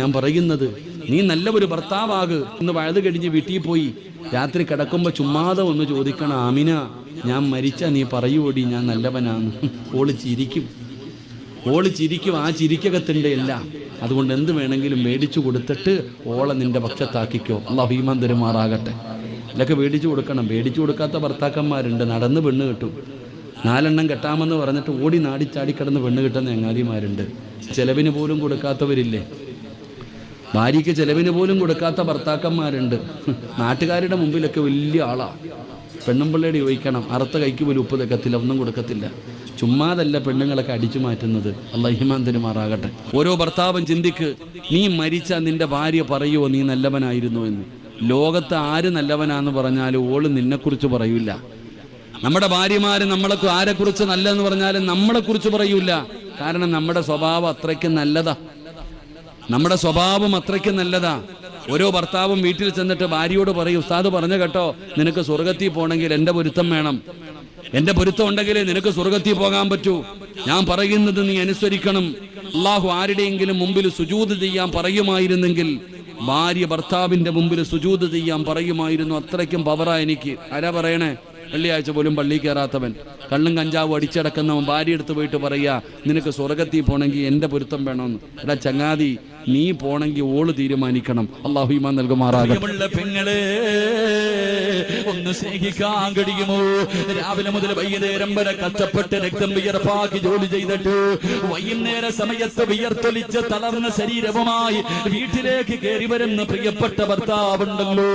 ഞാൻ പറയുന്നത് നീ നല്ല ഒരു ഭർത്താവാക്. എന്ന് വഴുത് കഴിഞ്ഞ് വീട്ടിൽ പോയി. രാത്രി കിടക്കുമ്പോ ചുമ്മാതെ ഒന്ന് ചോദിക്കണം ആമിന ഞാൻ മരിച്ച നീ പറയൂടി ഞാൻ നല്ലവനാന്ന് ഓൾ ചിരിക്കും. ഓൾ ചിരിക്കും ആ ചിരിക്കകത്തിന്റെ എല്ലാം. അതുകൊണ്ട് എന്ത് വേണമെങ്കിലും മേടിച്ചു കൊടുത്തിട്ട് ഓളെ നിന്റെ പക്ഷത്താക്കിക്കോ. അള്ളാഹു ഈമാൻ തരുമാറാകട്ടെ. ഇതൊക്കെ മേടിച്ചു കൊടുക്കണം. മേടിച്ചു കൊടുക്കാത്ത ഭർത്താക്കന്മാരുണ്ട്. നടന്ന് പെണ്ണ് കിട്ടും. നാലെണ്ണം കെട്ടാമെന്ന് പറഞ്ഞിട്ട് ഓടി നാടി ചാടി കിടന്ന് പെണ്ണ് കിട്ടുന്ന ചങ്ങാതിമാരുണ്ട് ചെലവിന് പോലും കൊടുക്കാത്തവരില്ലേ? ഭാര്യയ്ക്ക് ചെലവിന് പോലും കൊടുക്കാത്ത ഭർത്താക്കന്മാരുണ്ട്. നാട്ടുകാരുടെ മുമ്പിലൊക്കെ വലിയ ആളാണ് പെണ്ണും പിള്ളേടെ ചോദിക്കണം അറുത്ത കൈക്ക് പോലും ഉപ്പ് തെക്കത്തില്ല ഒന്നും കൊടുക്കത്തില്ല. ചുമ്മാതല്ല പെണ്ണുങ്ങളൊക്കെ അടിച്ചു മാറ്റുന്നത്. അള്ളഹിമാന്തിന് മാറാകട്ടെ ഓരോ ഭർത്താവും ചിന്തിക്ക് നീ മരിച്ച നിന്റെ ഭാര്യ പറയുമോ നീ നല്ലവനായിരുന്നു എന്ന്? ലോകത്ത് ആര് നല്ലവനാന്ന് പറഞ്ഞാലും ഓൾ നിന്നെക്കുറിച്ച് പറയൂല. നമ്മുടെ ഭാര്യമാര് നമ്മളെ ആരെക്കുറിച്ച് നല്ലതെന്ന് പറഞ്ഞാലും നമ്മളെ കുറിച്ച് പറയൂല. കാരണം നമ്മുടെ സ്വഭാവം അത്രയ്ക്ക് നല്ലതാ. നമ്മുടെ സ്വഭാവം അത്രയ്ക്ക് നല്ലതാ. ഓരോ ഭർത്താവും വീട്ടിൽ ചെന്നിട്ട് ഭാര്യയോട് പറയും ഉസ്താദ് പറഞ്ഞു കേട്ടോ നിനക്ക് സ്വർഗത്തിൽ പോകണമെങ്കിൽ എന്റെ പൊരുത്തം വേണം. എന്റെ പൊരുത്തം ഉണ്ടെങ്കിലേ നിനക്ക് സ്വർഗത്തിൽ പോകാൻ പറ്റൂ. ഞാൻ പറയുന്നത് നീ അനുസരിക്കണം. അള്ളാഹു ആരുടെയെങ്കിലും മുമ്പിൽ സുജൂത് ചെയ്യാൻ പറയുമായിരുന്നെങ്കിൽ ഭാര്യ ഭർത്താവിന്റെ മുമ്പിൽ സുജൂത് ചെയ്യാൻ പറയുമായിരുന്നു. അത്രയ്ക്കും പവറാ എനിക്ക്. ആരാ പറയണേ? വെള്ളിയാഴ്ച പോലും പള്ളി കയറാത്തവൻ കള്ളും കഞ്ചാവും അടിച്ചടക്കുന്നവൻ ഭാര്യ എടുത്ത് പോയിട്ട് പറയുക നിനക്ക് സ്വർഗത്തിൽ പോകണമെങ്കിൽ എന്റെ പൊരുത്തം വേണമെന്ന്. എടാ ചങ്ങാതി നീ പോണെങ്കിൽ ഓൾ തീരുമാനിക്കണം. അള്ളാഹു ഇമാൻ നൽകുമാറാകട്ടെ. പ്രിയമുള്ള പെങ്ങളെ ഒന്ന് സ്നേഹിക്കാൻ കഴിയുമോ രാവിലെ മുതൽ വൈകുന്നേരം വരെ കഷ്ടപ്പെട്ട് രക്തം വിയർപ്പാക്കി ജോലി ചെയ്തിട്ട് വൈകുന്നേര സമയത്ത് വിയർത്തൊലിച്ച് തളർന്ന ശരീരവുമായി വീട്ടിലേക്ക് കയറി വരുന്ന പ്രിയപ്പെട്ട ഭർത്താവുണ്ടല്ലോ.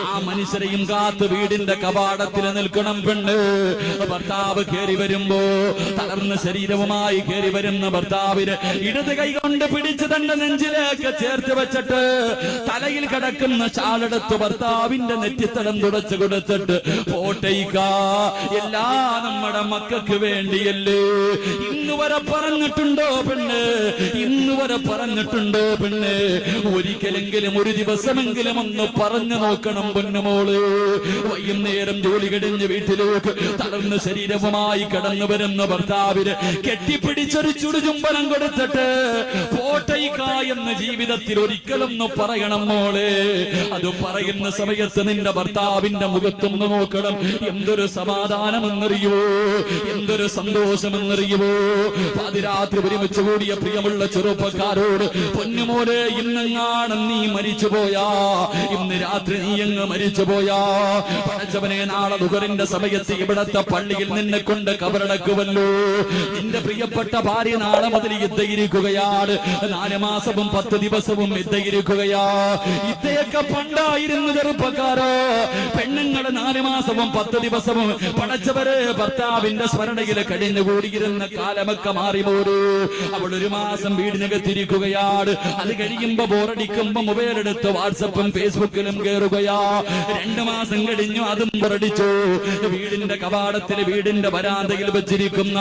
ആ മനുഷ്യരെയും കാത്ത് വീടിന്റെ കവാടത്തിൽ നിൽക്കണം പെണ്ണ്. ഭർത്താവ് കയറി വരുമ്പോ തളർന്ന ശരീരവുമായി കയറി വരുന്ന ഭർത്താവിന് ഇടത് കൈ കൊണ്ട് പിടിച്ചു തന്റെ നെഞ്ചിലേക്ക് ചേർത്ത് വെച്ചിട്ട് തലയിൽ കിടക്കുന്ന ചാലെടുത്ത് ഭർത്താവിന്റെ നെറ്റിത്തടം തുടച്ചു കൊടുത്തിട്ട് പോട്ടയിക്ക. എല്ലാ നമ്മുടെ മക്കൾക്ക് വേണ്ടിയല്ലേ. ഇന്ന് വരെ പറഞ്ഞിട്ടുണ്ടോ പെണ്ണ്? ഇന്ന് വരെ പറഞ്ഞിട്ടുണ്ടോ പെണ്ണ്? ഒരിക്കലെങ്കിലും ഒരു ദിവസമെങ്കിലും ഒന്ന് പറഞ്ഞു നോക്കണം പൊന്നുമോൾ വൈകുന്നേരം ജോലി കഴിഞ്ഞ് വീട്ടിലേക്ക് തളർന്ന ശരീരവുമായി കടന്നു വരുന്ന ഭർത്താവിന് കെട്ടിപ്പിടിച്ചൊരു ചുടുചുംബനം കൊടുത്തിട്ട് പോട്ടയിക്ക എന്ന് ജീവിതത്തിൽ ഒരിക്കലൊന്ന് പറയണം മോളെ. അത് പറയുന്ന സമയത്ത് നിന്റെ ഭർത്താവിന്റെ മുഖത്തൊന്ന് നോക്കണം. എന്തൊരു സമാധാനമെന്നറിയോ എന്തൊരു സന്തോഷമെന്നറിയുമോ പാതിരാത്രി ഒരുമിച്ച് കൂടിയ പ്രിയമുള്ള ചെറുപ്പക്കാരോട് പൊന്നുമോനെ ഇന്നെങ്ങാണ് നീ മരിച്ചു പോയാ ഇന്ന് രാത്രി നീ അങ്ങ് മരിച്ചു പോയാ പഴച്ചവനെ നാളെ ദുഹറിന്റെ സമയത്ത് ഇവിടത്തെ പള്ളിയിൽ നിന്നെ കൊണ്ട് കബറടക്കുമല്ലോ നിന്റെ പ്രിയപ്പെട്ട ഭാര്യ നാളെ മുതൽ യുദ്ധയിരിക്കുകയാണ്. നാല് മാസവും പത്ത് ദിവസവും യുദ്ധയിരിക്കുകയാ. ഇദ്ദേഹക്കെ പണ്ടായിരുന്നു ചെറുപ്പക്കാരോ? പെണ്ണുങ്ങൾ നാല് മാസവും പത്ത് ദിവസവും പടച്ചവര് ഭർത്താവിന്റെ സ്മരണയിൽ കഴിഞ്ഞുകൂടിയിരുന്ന കാലമൊക്കെ മാറി പോരൂ. അവൾ ഒരു മാസം വീടിനകത്തിരിക്കുകയാണ്. അത് കഴിയുമ്പോ ബോറടിക്കുമ്പോ മൊബൈൽ എടുത്ത് വാട്സപ്പും ഫേസ്ബുക്കിലും കയറുകയാ രണ്ടു മാസം കഴിഞ്ഞു അതും ബോറടിച്ചു. വീടിന്റെ കവാടത്തിൽ വീടിന്റെ വരാന്തയിൽ വെച്ചിരിക്കുന്ന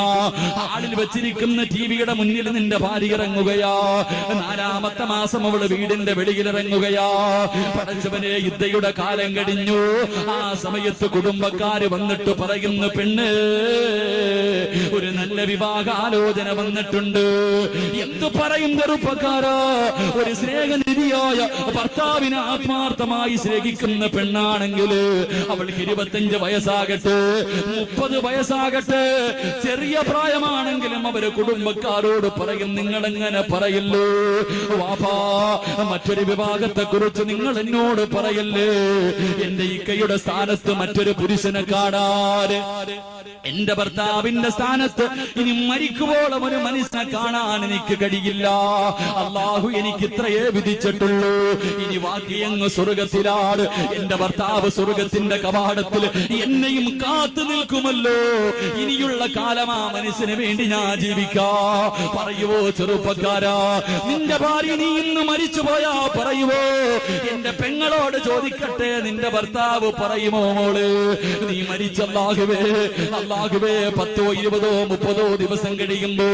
ആളിൽ വെച്ചിരിക്കുന്ന ടിവിയുടെ മുന്നിൽ നിന്റെ ഭാര്യ ഇറങ്ങുകയാ. നാലാമത്തെ മാസം അവൾ വീടിന്റെ വെളിയിൽ ഇറങ്ങുകയാ. പടച്ചവനെ യുദ്ധയുടെ കാലം കഴിഞ്ഞു. ആ സമയത്ത് കുടുംബക്കാര് വന്നിട്ട് പറയുന്നു പെണ്ണ് ഒരു നല്ല വിവാഹാലോചന വന്നിട്ടുണ്ട്. എന്തു പറയും ചെറുപ്പക്കാരോ ഒരു സ്നേഹനിധിയായ ഭർത്താവിനെ ആത്മാർത്ഥമായി സ്നേഹിക്കുന്ന പെണ്ണാണെങ്കിൽ അവൾക്ക് ഇരുപത്തഞ്ച് വയസ്സാകട്ടെ മുപ്പത് വയസ്സാകട്ടെ. ചെറിയ പ്രായമാണെങ്കിലും അവർ കുടുംബക്കാരോട് പറയും നിങ്ങൾ എങ്ങനെ പറയല്ലോ? വാപ്പാ മറ്റൊരു വിഭാഗത്തെ കുറിച്ച് നിങ്ങൾ എന്നോട് പറയല്ലേ? എന്റെ ഇക്കയുടെ സ്ഥാനത്ത് മറ്റൊരു പുരുഷനെ കാണാറ് എന്റെ ഭർത്താവിന്റെ സ്ഥാനത്ത് ഇനി മരിക്കുവോളം ഒരു മനുഷ്യനെ കാണാൻ എനിക്ക് കഴിയില്ല. അള്ളാഹു എനിക്ക് ഇത്രയേ വിധിച്ചിട്ടുള്ളൂ. ഇനി വാക്യങ്ങ് സ്വർഗത്തിലാണ്. എന്റെ ഭർത്താവ് സ്വർഗത്തിന്റെ കവാടത്തിൽ എന്നെയും കാത്തു നിൽക്കുമല്ലോ. ഇനിയുള്ള കാലം ആ മനുഷ്യന് വേണ്ടി ഞാൻ ജീവിക്കാ. പറയുവോ ചെറുപ്പക്കാരാ നിന്റെ ഭാര്യ നീ ഇന്ന് മരിച്ചു പോയാ പറയുവോ? എന്റെ പെങ്ങളോട് ചോദിക്കട്ടെ നിന്റെ ഭർത്താവ് പറയുമോ മോൾ? നീ മരിച്ചല്ലാകുവേ അള്ളാഹുവേ പത്തോ ഇരുപതോ മുപ്പതോ ദിവസം കഴിയുമ്പോ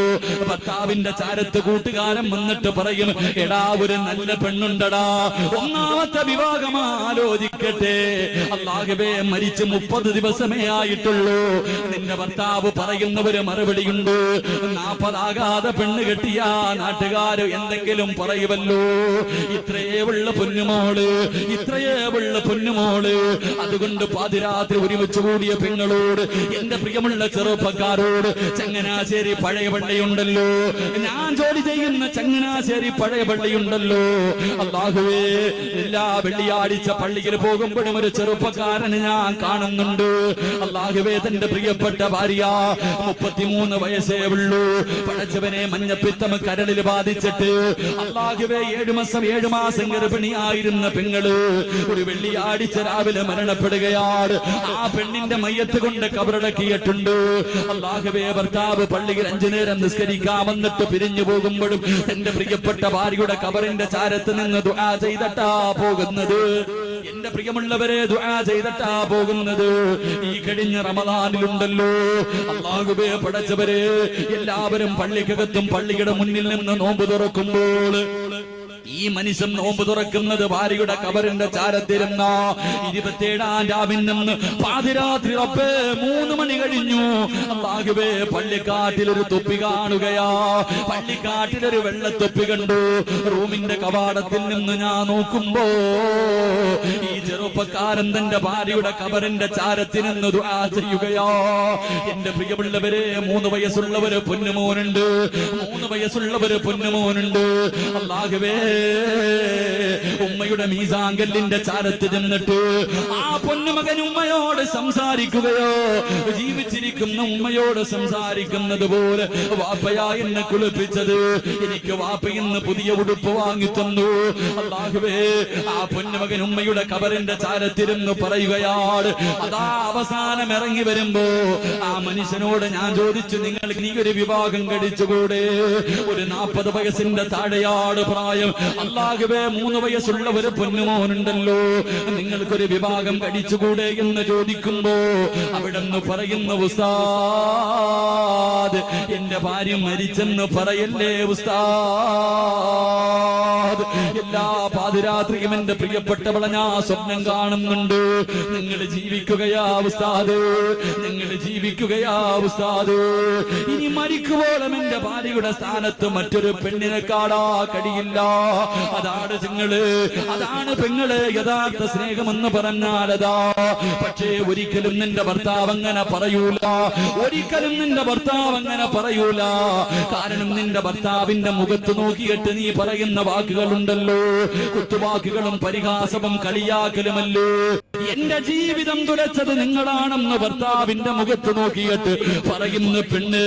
ഭർത്താവിന്റെ ചാരത്ത് കൂട്ടുകാരൻ വന്നിട്ട് പറയും എടാ ഒരു നല്ല പെണ്ണുണ്ടടാ. ഒന്നാമത്തെ വിവാഹം ആലോചിക്കട്ടെ. അള്ളാഹുവേ മരിച്ച് മുപ്പത് ദിവസമേ ആയിട്ടുള്ളൂ. നിന്റെ ഭർത്താവ് പറയുന്ന ഒരു മറുപടിയുണ്ട്. നാപ്പതാകാതെ പെണ്ണ് കെട്ടിയ നാട്ടുകാര് എന്തെങ്കിലും പറയുമല്ലോ. ഇത്രയേ ഉള്ള പൊന്നുമോൾ ഇത്രയേ ഉള്ള പൊന്നുമോൾ. അതുകൊണ്ട് പാതിരാത്രി ഒരുമിച്ച് കൂടിയ പെങ്ങളോട് എന്റെ പ്രിയമുള്ള ചെറുപ്പക്കാരോട് ചങ്ങനാശ്ശേരി പഴയ പള്ളിയുണ്ടല്ലോ. ഞാൻ ജോലി ചെയ്യുന്ന ചങ്ങനാശ്ശേരി പഴയ പള്ളിയുണ്ടല്ലോ. അള്ളാഹുവേ എല്ലാ വെള്ളിയാഴ്ച പള്ളിയിൽ പോകുമ്പോഴും ഒരു ചെറുപ്പക്കാരനെ ഞാൻ കാണുന്നുണ്ട്. അള്ളാഹുവേ തന്റെ പ്രിയപ്പെട്ട ഭാര്യ മുപ്പത്തിമൂന്ന് വയസ്സേ ഉള്ളൂ. പടച്ചവനെ മഞ്ഞപ്പിത്തം കരളിൽ ബാധിച്ചിട്ട് അള്ളാഹുവേ ഏഴു മാസം ഏഴു മാസം ഗർഭിണിയായിരുന്ന പെങ്ങൾ ഒരു വെള്ളിയാഴ്ച രാവിലെ മരണപ്പെടുകയാണ്. ആ പെണ്ണിന്റെ മയ്യത്ത് കൊണ്ട് കബറടക്കിയിട്ടുണ്ട് അള്ളാഹുവേ ഭർത്താവ് പള്ളിയിൽ അഞ്ചു നേരം നിസ്കരിക്കാൻ വന്നിട്ട് പിരിഞ്ഞു പോകുമ്പോഴും എന്റെ പ്രിയപ്പെട്ട ഭാര്യയുടെ കബറിന്റെ ചാരത്ത് നിന്ന് ദുആ ചെയ്തിട്ടാ പോകുന്നത്. എന്റെ പ്രിയമുള്ളവരെ ദുആ ചെയ്തിട്ടാ പോകുന്നത്. ഈ കഴിഞ്ഞ റമദാനിലുണ്ടല്ലോ. അള്ളാഹുബേ പടച്ചവരെ എല്ലാവരും പള്ളിക്കകത്തും പള്ളിയുടെ മുന്നിൽ നിന്ന് നോമ്പ് തുറക്കുമ്പോൾ ഈ മനുഷ്യൻ നോമ്പ് തുറക്കുന്നത് ഭാര്യയുടെ കബറിന്റെ ചാരത്തിരുന്ന. ഇരുപത്തിയേഴാം രാവിൽ നിന്ന് പാതിരാത്രി റബ്ബേ മൂന്ന് മണി കഴിഞ്ഞു. അള്ളാഹുബേ പള്ളിക്കാട്ടിൽ ഒരു തൊപ്പി കാണുകയാ. പള്ളിക്കാട്ടിൽ ഒരു വെള്ളത്തൊപ്പി കണ്ടു. റൂമിന്റെ കവാടത്തിൽ നിന്ന് ഞാൻ നോക്കുമ്പോ ഈ ചെറുപ്പക്കാരൻ തന്റെ ഭാര്യയുടെ കബറിന്റെ ചാരത്തിൽ നിന്ന് ദുആ എന്റെ പ്രിയമുള്ളവരെ മൂന്ന് വയസ്സുള്ളവര് പൊന്നുമോനുണ്ട്. മൂന്ന് വയസ്സുള്ളവര് പൊന്നുമോനുണ്ട്. അള്ളാഹുവേ ഉമ്മയുടെ മീസാങ്കല്ലിന്റെ ചാരത്ത് ചെന്നിട്ട് ആ പൊന്നുമകൻ ഉമ്മയോട് സംസാരിക്കുകയോ ജീവിച്ചിരിക്കുന്ന ഉമ്മയോട് സംസാരിക്കുന്നത് പോലെ വാപ്പയാ എന്നെ കുളിപ്പിച്ചത്. എനിക്ക് വാപ്പ ഇന്ന് പുതിയ ഉടുപ്പ് വാങ്ങി തന്നു. അല്ലാഹുവേ ആ പൊന്നുമകൻ ഉമ്മയുടെ കബറിന്റെ ചാരത്തിരുന്ന് പറയുകയാണ് അതാ അവസാനം ഇറങ്ങി വരുമ്പോ ആ മനുഷ്യനോട് ഞാൻ ചോദിച്ചു നിങ്ങൾ നീ ഒരു വിവാഹം കഴിച്ചുകൂടെ? ഒരു നാൽപ്പത് വയസ്സിന്റെ താഴെയാട് പ്രായം. അള്ളാഹുവേ മൂന്ന് വയസ്സുള്ള ഒരു പൊന്നുമോനുണ്ടല്ലോ. നിങ്ങൾക്കൊരു വിഭാഗം കഴിച്ചുകൂടെ എന്ന് ചോദിക്കുമ്പോ അവിടെ നിന്ന് പറയുന്ന ഉസ്താദ് എന്റെ ഭാര്യ മരിച്ചെന്ന് പറയല്ലേ ഉസ്താദ്? എല്ലാ പാതിരാത്രിയും എന്റെ പ്രിയപ്പെട്ടവളെ ഞാൻ സ്വപ്നം കാണുന്നുണ്ട്. നിങ്ങൾ ജീവിക്കുകയാ ഉസ്താദ്. നിങ്ങൾ ജീവിക്കുകയാ ഉസ്താദ്. ഇനി മരിക്കുവോളം എന്റെ ഭാര്യയുടെ സ്ഥാനത്ത് മറ്റൊരു പെണ്ണിനെ കാടാ കഴിയില്ല. അതാണ് നിങ്ങൾ. അതാണ് പെങ്ങൾ. യഥാർത്ഥ സ്നേഹമെന്ന് പറഞ്ഞാൽ അതാ. പക്ഷേ ഒരിക്കലും നിന്റെ ഭർത്താവ് അങ്ങനെ പറയൂല. ഒരിക്കലും നിന്റെ ഭർത്താവ് അങ്ങനെ പറയൂല. കാരണം നിന്റെ ഭർത്താവിന്റെ മുഖത്ത് നോക്കിയിട്ട് നീ പറയുന്ന വാക്കുകളുണ്ടല്ലോ. കുത്തുവാക്കുകളും പരിഹാസവും കളിയാക്കലുമല്ലേ. എന്റെ ജീവിതം തുലച്ചത് നിങ്ങളാണെന്ന് ഭർത്താവിന്റെ മുഖത്ത് നോക്കിയിട്ട് പറയുന്ന പെണ്ണ്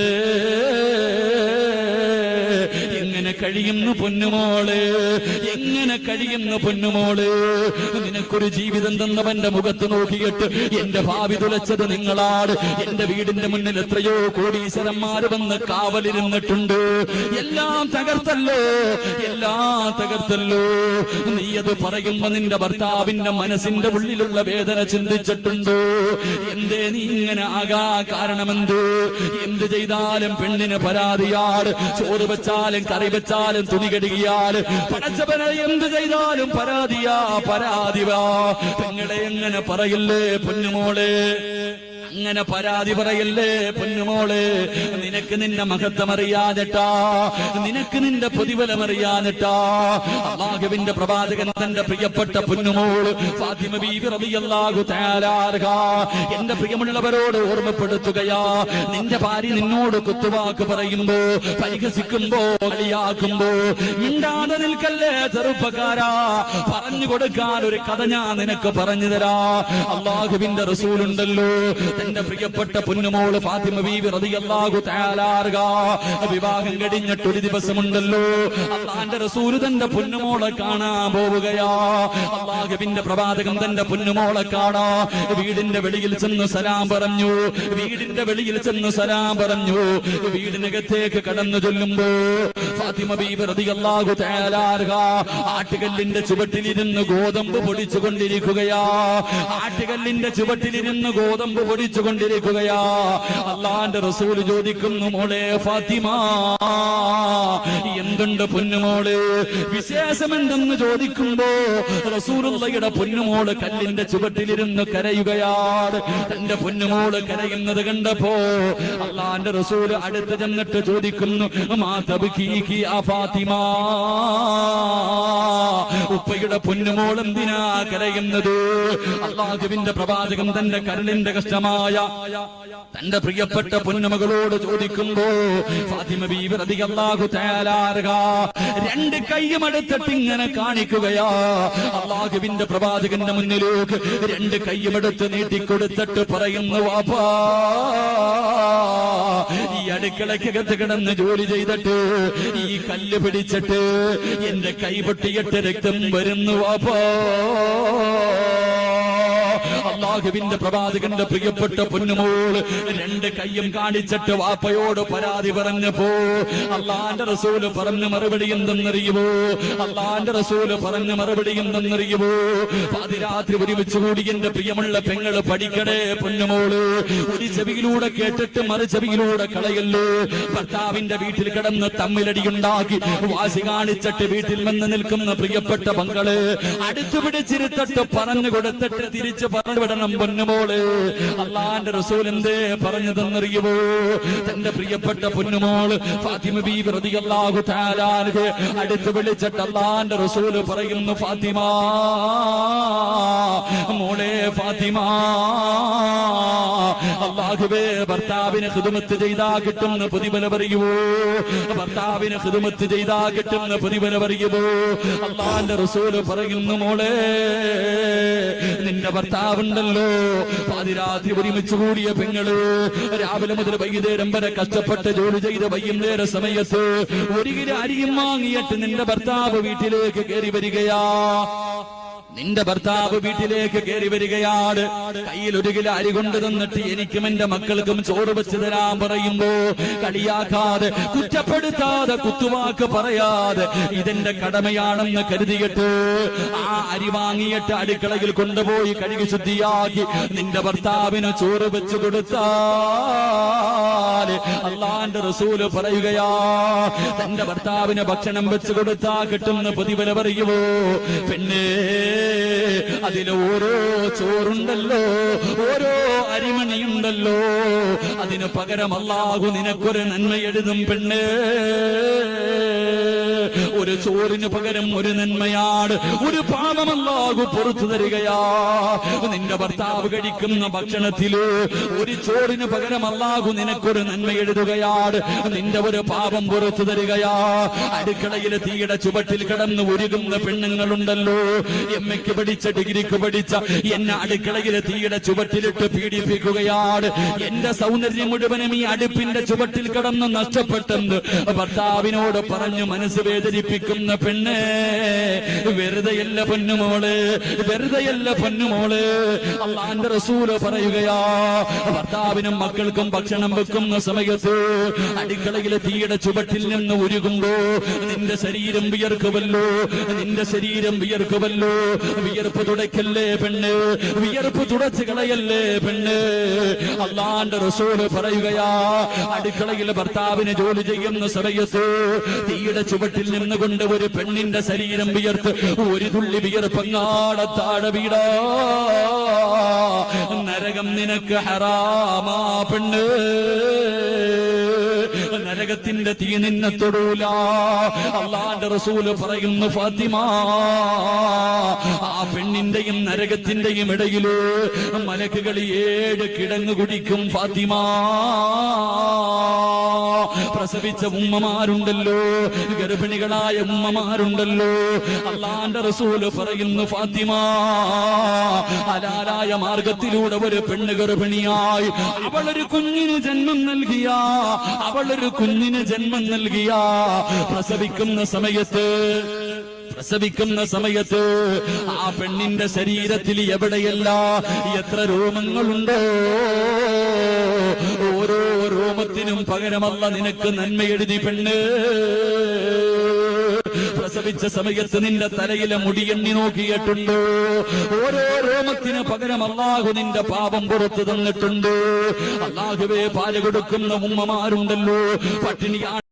എങ്ങനെ കഴിയുന്നു പൊന്നുമോൾ? എങ്ങനെ കഴിയുന്നു പൊന്നുമോൾ? നിനക്കൊരു ജീവിതം തന്നവന്റെ മുഖത്ത് നോക്കിയിട്ട് എന്റെ ഭാവി തുലച്ചത് നിങ്ങളാണ്. എന്റെ വീടിന്റെ മുന്നിൽ എത്രയോ കോടീശ്വരന്മാര് വന്ന് കാവലിരുന്നിട്ടുണ്ട്. എല്ലാം തകർത്തല്ലോ? എല്ലാം തകർത്തല്ലോ? നീ അത് പറയുമ്പോ നിന്റെ ഭർത്താവിന്റെ മനസ്സിന്റെ ഉള്ളിലുള്ള വേദന ചിന്തിച്ചിട്ടുണ്ടോ? എന്തേ നീ ഇങ്ങനെ ആകാ കാരണമെന്ത്? എന്ത് ചെയ്താലും പെണ്ണിന് പരാതിയാട് ചോറ് വെച്ചാലും കറി വെച്ചാലും തുണി കഴുകിയാൽ പടച്ചവനെ എന്ത് ചെയ്താലും പരാതിയാ പരാതിവാ. നിങ്ങളെ എങ്ങനെ പറയില്ലേ പൊന്നുമോളെ? അങ്ങനെ പരാതി പറയല്ലേ പൊന്നുമോളെ? നിനക്ക് നിന്റെ മഹത്വം അറിയാതെട്ടാ നിനക്ക് നിന്റെ പ്രതിഫലം അറിയാതെട്ടാ അള്ളാഹുവിന്റെ പ്രവാചകൻ തന്റെ പ്രിയപ്പെട്ട പൊന്നുമോൾ ഫാത്തിമ എന്റെ പ്രിയമുള്ളവരോട് ഓർമ്മപ്പെടുത്തുകയാ. നിന്റെ ഭാര്യ നിന്നോട് കുത്തുവാക്ക് പറയുമ്പോ പരിഹസിക്കുമ്പോ കളിയാക്കുമ്പോ മിണ്ടാതെ നിൽക്കല്ലേ ചെറുപ്പക്കാരാ? പറഞ്ഞു കൊടുക്കാൻ ഒരു കഥ ഞാൻ നിനക്ക് പറഞ്ഞു തരാ. അള്ളാഹുവിന്റെ റസൂലുണ്ടല്ലോ തന്റെ പ്രിയപ്പെട്ട പൊന്നുമോൾ ഫാത്തിമ ബീവി റളിയല്ലാഹു തആല അൻഹ വിവാഹം കഴിഞ്ഞിട്ട് ഒരു ദിവസമുണ്ടല്ലോ. അള്ളാന്റെ റസൂൽ തന്റെ പൊന്നുമോളെ കാണാൻ പോവുകയാ. അള്ളാഹുവിന്റെ പ്രവാചകൻ തന്റെ പൊന്നുമോളെ കാണാ. വീടിന്റെ വെളിയിൽ ചെന്ന് സലാം പറഞ്ഞു. വീടിന്റെ വെളിയിൽ ചെന്ന് സലാം പറഞ്ഞു. വീടിനകത്തേക്ക് കടന്നു ചൊല്ലുമ്പോ ഫാത്തിമ ബീബി റളിയല്ലാഹു തആല അൻഹ ആട്ടുകല്ലിന്റെ ചുവട്ടിലിരുന്ന് ഗോതമ്പ് പൊടിച്ചു കൊണ്ടിരിക്കുകയാ ആട്ടുകല്ലിന്റെ ചുവട്ടിലിരുന്ന് ഗോതമ്പ് പൊടിച്ചു മരിച്ചു കൊണ്ടിരിക്കുകയാ അള്ളാന്റെ റസൂൽ ചോദിക്കുന്നു മോളെ ഫാത്തിമ എന്തുണ്ട് പൊന്നുമോൾ വിശേഷം എന്തെന്ന് ചോദിക്കുമ്പോ റസൂലുള്ളയുടെ പൊന്നുമോൾ കല്ലിന്റെ ചുവട്ടിലിരുന്ന് കരയുകയാണ്. തന്റെ പൊന്നുമോൾ കരയുന്നത് കണ്ടപ്പോ അള്ളാന്റെ റസൂൽ അടുത്ത് ചെന്നിട്ട് ചോദിക്കുന്നു ഫാത്തിമ ഉപ്പയുടെ പൊന്നുമോൾ എന്തിനാ കരയുന്നത്? അള്ളാഹുവിന്റെ പ്രവാചകം തന്റെ കരളിന്റെ കഷ്ടമായ തന്റെ പ്രിയപ്പെട്ട പൊന്നുമകളോട് ചോദിക്കുമ്പോ ഫാത്തിമ ബീവി അൻഹ രണ്ട് കൈയും എടുത്തിട്ട് ഇങ്ങനെ കാണിക്കുകയാ. അള്ളാഹുവിന്റെ പ്രവാചകന്റെ മുന്നിലേക്ക് രണ്ട് കൈയും എടുത്ത് നീട്ടിക്കൊടുത്തിട്ട് പറയുന്നു വാപ്പാ ഈ അടുക്കളക്കകത്ത് കിടന്ന് ജോലി ചെയ്തിട്ട് ഈ കല്ല് പിടിച്ചിട്ട് എന്റെ കൈ പൊട്ടിയിട്ട് രക്തം വരുന്നു വാപ്പാ അള്ളാഹുവിന്റെ പ്രവാചകന്റെ പ്രിയപ്പെട്ട പൊന്നുമോൾ രണ്ട് കയ്യും കാണിച്ചിട്ട് വാപ്പയോട് പരാതി പറഞ്ഞപ്പോ അള്ളാന്റെ റസൂൽ പറഞ്ഞ മറുപടി എന്തെന്നറിയുമോ അള്ളാന്റെ റസൂൽ പറഞ്ഞ മറുപടി എന്തെന്നറിയുമോ പാതിരാത്രി ഒരുമിച്ച് കൂടി എന്റെ പ്രിയമുള്ള പെങ്ങൾ പഠിക്കണേ പൊന്നുമോൾ. ഒരു ചെവിയിലൂടെ കേട്ടിട്ട് മറു ചെവിയിലൂടെ കളയല്ലോ. ഭർത്താവിന്റെ വീട്ടിൽ കിടന്ന് തമ്മിലടിയുണ്ടാക്കി വാശി കാണിച്ചിട്ട് വീട്ടിൽ വന്ന് നിൽക്കുന്ന പ്രിയപ്പെട്ട പങ്കൾ അടുത്തു പിടിച്ചിരുത്തിട്ട് പറഞ്ഞു കൊടുത്തിട്ട് തിരിച്ച് പറഞ്ഞു വിടണം? പൊന്നുമോൾ അള്ളാന്റെ റസൂൽ എന്തേ പറഞ്ഞതെന്നറിയുമോ തന്റെ പ്രിയപ്പെട്ട പൊന്നുമോൾ ഫാത്തിമ ബി പ്രതി തആല അൻഹ അടുത്ത് വിളിച്ചിട്ട് അള്ളാന്റെ റസൂൽ പറയുന്നു ഫാത്തിമ മോളെ ഫാത്തിമ അള്ളാഹുവേ ഭർത്താവിന് ഹുദുമത്ത് ചെയ്താ കിട്ടുന്ന പ്രതിഫല പറയുമോ ഭർത്താവിന് ഹുദുമത്ത് ചെയ്താ കിട്ടുന്ന പ്രതിഫല പറയുമോ അള്ളാന്റെ റസൂൽ പറയുന്നു മോളെ നിന്റെ ഭർത്താവുണ്ടല്ലോ പാതിരാത്രി ഒരുമിച്ച് കൂടിയ പെങ്ങൾ രാവിലെ മുതൽ വൈകുന്നേരം വരെ കഷ്ടപ്പെട്ട് ജോലി ചെയ്ത് വൈകുന്നേര സമയത്ത് ഒരു കിലോ അരിയും വാങ്ങിയിട്ട് നിന്റെ ഭർത്താവ് വീട്ടിലേക്ക് കയറി വരികയാ. നിന്റെ ഭർത്താവ് വീട്ടിലേക്ക് കയറി വരികയാണ്. കയ്യിൽ ഒരു കിലോ അരി കൊണ്ട് തന്നിട്ട് എനിക്കും എന്റെ മക്കൾക്കും ചോറ് വെച്ച് തരാൻ പറയുമ്പോ കളിയാക്കാതെ കുറ്റപ്പെടുത്താതെ കുത്തുവാക്ക് പറയാതെ ഇതെന്റെ കടമയാണെന്ന് കരുതിയിട്ട് ആ അരി വാങ്ങിയിട്ട് അടുക്കളയിൽ കൊണ്ടുപോയി കഴുകി ശുദ്ധിയാക്കി നിന്റെ ഭർത്താവിന് ചോറ് വെച്ച് കൊടുത്താൽ അള്ളാന്റെ റസൂൽ പറയുകയാ തന്റെ ഭർത്താവിന് ഭക്ഷണം വെച്ച് കൊടുത്താ കിട്ടുന്ന പ്രതിഫല പറയുമോ പെണ്ണേ അതിൽ ഓരോ ചോറുണ്ടല്ലോ ഓരോ അരിമണിയുണ്ടല്ലോ. അതിന് പകരം നിനക്കൊരു നന്മ എഴുതും പെണ്ണേ. ഒരു ചോറിന് പകരം ഒരു നന്മയാണ് ഒരു പാപമല്ലാകു പുറത്തു തരികയാ. നിന്റെ ഭർത്താവ് കഴിക്കുന്ന ഭക്ഷണത്തിൽ ഒരു ചോറിന് പകരം അല്ലാകു നിനക്കൊരു നന്മ എഴുതുകയാണ് നിന്റെ ഒരു പാപം പുറത്തു തരികയാ. അടുക്കളയിലെ തീയുടെ ചുവട്ടിൽ കിടന്ന് ഒരുകുന്ന പെണ്ണുങ്ങളുണ്ടല്ലോ. എം എക്ക് പഠിച്ച ഡിഗ്രിക്ക് പഠിച്ച എന്നെ അടുക്കളയിലെ തീയുടെ ചുവട്ടിലിട്ട് പീഡിപ്പിക്കുകയാണ് എന്റെ സൗന്ദര്യം മുഴുവനും ഈ അടുപ്പിന്റെ ചുവട്ടിൽ കിടന്ന് നഷ്ടപ്പെട്ടെന്ന് ഭർത്താവിനോട് പറഞ്ഞു മനസ്സ് വേദനിപ്പിക്കുന്ന പെണ്ണ്. വെറുതെയല്ല പൊന്നുമോൾ വെറുതെയല്ല പൊന്നുമോൾ അള്ളാന്റെ റസൂൽ പറയുകയാ ഭർത്താവിനും മക്കൾക്കും ഭക്ഷണം വെക്കുന്ന സമയത്ത് അടുക്കളയിലെ തീയുടെ ചുവട്ടിൽ നിന്ന് ഉരുകുമ്പോ നിന്റെ ശരീരം വിയർക്കുമല്ലോ നിന്റെ ശരീരം വിയർക്കുമല്ലോ വിയർപ്പ് തുടയ്ക്കല്ലേ പെണ്ണ് വിയർപ്പ് തുടച്ച് കളയല്ലേ പെണ്ണ്. അള്ളാന്റെ റസൂൽ പറയുകയാ അടുക്കളയിൽ ഭർത്താവിന് ജോലി ചെയ്യുന്ന സമയത്ത് തീയുടെ ചുവട്ടിൽ നിന്നുകൊണ്ട് ഒരു പെണ്ണിന്റെ ശരീരം വിയർത്ത് ഒരു തുള്ളി വിയർപ്പങ്ങാടെ താഴെ വീടാ. നരകം നിനക്ക് ഹറാമാ പെണ്ണ്. നരകത്തിന്റെ തീ നിന്നെ തൊടൂല. അള്ളാന്റെ റസൂൽ പറയുന്നു ഫാത്തിമ ആ പെണ്ണിന്റെയും നരകത്തിന്റെയും ഇടയിൽ മലക്കുകൾ ഏഴ് കിടങ്ങു കുടിക്കും ഫാത്തിമ. പ്രസവിച്ച ഉമ്മമാരുണ്ടല്ലോ. ഗർഭിണികളായ ഉമ്മമാരുണ്ടല്ലോ. അള്ളാന്റെ റസൂൽ പറയുന്നു ഫാത്തിമ ഹലാലായ മാർഗത്തിലൂടെ ഒരു പെണ്ണ് ഗർഭിണിയായി. അവളൊരു കുഞ്ഞിന് ജന്മം നൽകിയ. അവളൊരു കുഞ്ഞിന് ജന്മം നൽകിയ. പ്രസവിക്കുന്ന സമയത്ത് പ്രസവിക്കുന്ന സമയത്ത് ആ പെണ്ണിന്റെ ശരീരത്തിൽ എവിടെയല്ല എത്ര രോമങ്ങളുണ്ടോ? ഓരോ രോമത്തിനും പകരമല്ല നിനക്ക് നന്മയെഴുതി പെണ്ണ്. പ്രസവിച്ച സമയത്ത് നിന്റെ തലയിലെ മുടിയെണ്ണി നോക്കിയിട്ടുണ്ട്? ഓരോ രോമത്തിന് പകരം അള്ളാഹു നിന്റെ പാപം പുറത്തു തന്നിട്ടുണ്ട്. അള്ളാഹുവേ പാൽ കൊടുക്കുന്ന ഉമ്മമാരുണ്ടല്ലോ. പട്ടിണിയാണ്